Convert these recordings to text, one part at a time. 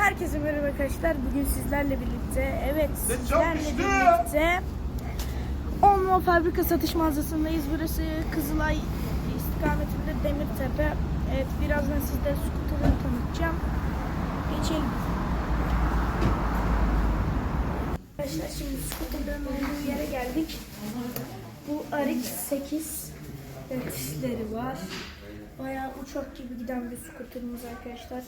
Herkese merhaba arkadaşlar. Bugün sizlerle birlikte, evet sizlerle birlikte Onmo Fabrika Satış Mağazası'ndayız. Burası Kızılay istikametinde Demirtepe. Evet birazdan sizlere skuterları tanıtacağım. Geçelim. Arkadaşlar şimdi skuterların olduğu yere geldik. Bu RX 8 üreticileri var. Bayağı uçak gibi giden bir skuterimiz arkadaşlar.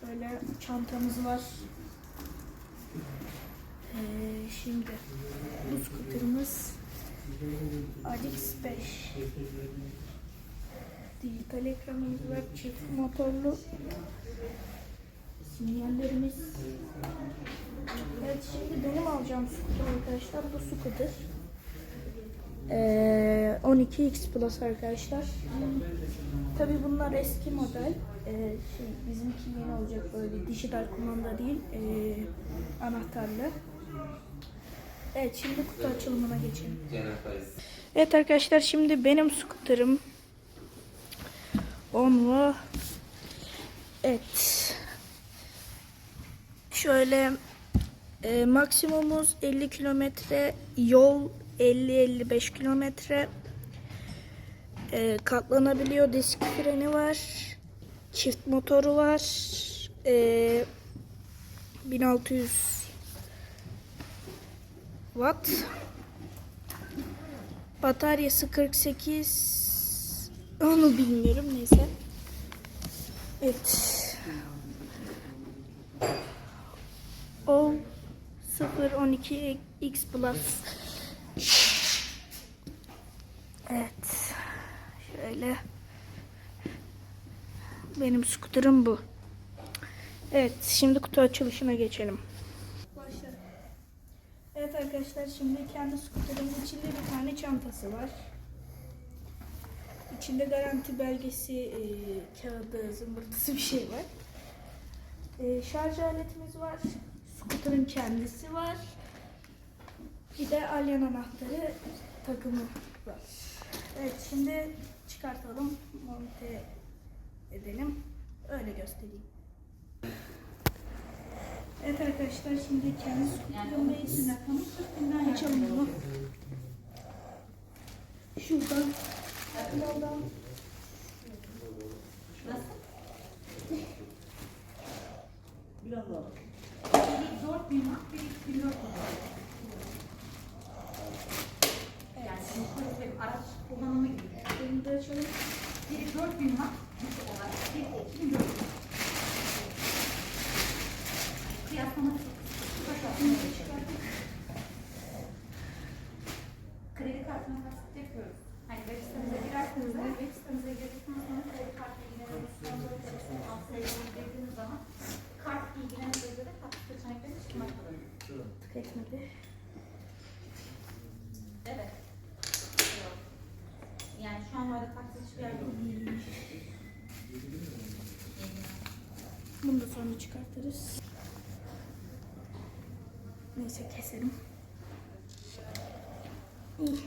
Şöyle çantamız var. Ee, şimdi bu skuterimiz RX 5. Dijital ekranımız var. Çift motorlu sinyallerimiz. Evet şimdi benim alacağım skuter arkadaşlar bu skuter. Ee, 12X Plus arkadaşlar. Tabii bunlar eski model. Ee, şey, bizimki yeni olacak böyle dijital kumanda değil, ee, anahtarlı. Evet şimdi kutu açılımına geçelim. Evet arkadaşlar şimdi benim skuterim Onvo. Evet. Şöyle e, maksimumumuz 50 kilometre yol 50-55 kilometre. E, katlanabiliyor disk freni var. Çift motoru var. E, 1600 watt. Bataryası 48 onu bilmiyorum neyse. Evet. O 012 X Plus Evet. Şöyle. Benim skuterim bu. Evet, şimdi kutu açılışına geçelim. Başlayalım. Evet arkadaşlar, şimdi kendi skuterimin içinde bir tane çantası var. İçinde garanti belgesi, e, kağıdı, zımbırtısı bir şey var. E, şarj aletimiz var. Skuterin kendisi var. Bir de alyan anahtarı takımı var. Evet şimdi çıkartalım. Monte edelim. Öyle göstereyim. Evet arkadaşlar şimdi kendi skuterındayız. Açalım bunu. Şuradan. Yoldan. Dört bin mat, bir iki bin dört Yani şimdi bir araç kullanımı gibi. Da açalım. Biri dört bin mat, güç olarak, biri de iki bin dört bin. Kıyaslama kaç aslında çıkarttık. Kredi kartına taksit yapıyoruz. Hani web sitemize girerseniz de web sitemize girdikten sonra kredi kart bilgilerinizi sonra telefon alt sayılarını girdiğiniz zaman kart bilgilerinize göre taksit seçenekleri çıkmaktadır. Tıkletmedi. Evet. Orada taksit hiçbir. Bunu da sonra çıkartırız. Neyse keselim. İyi.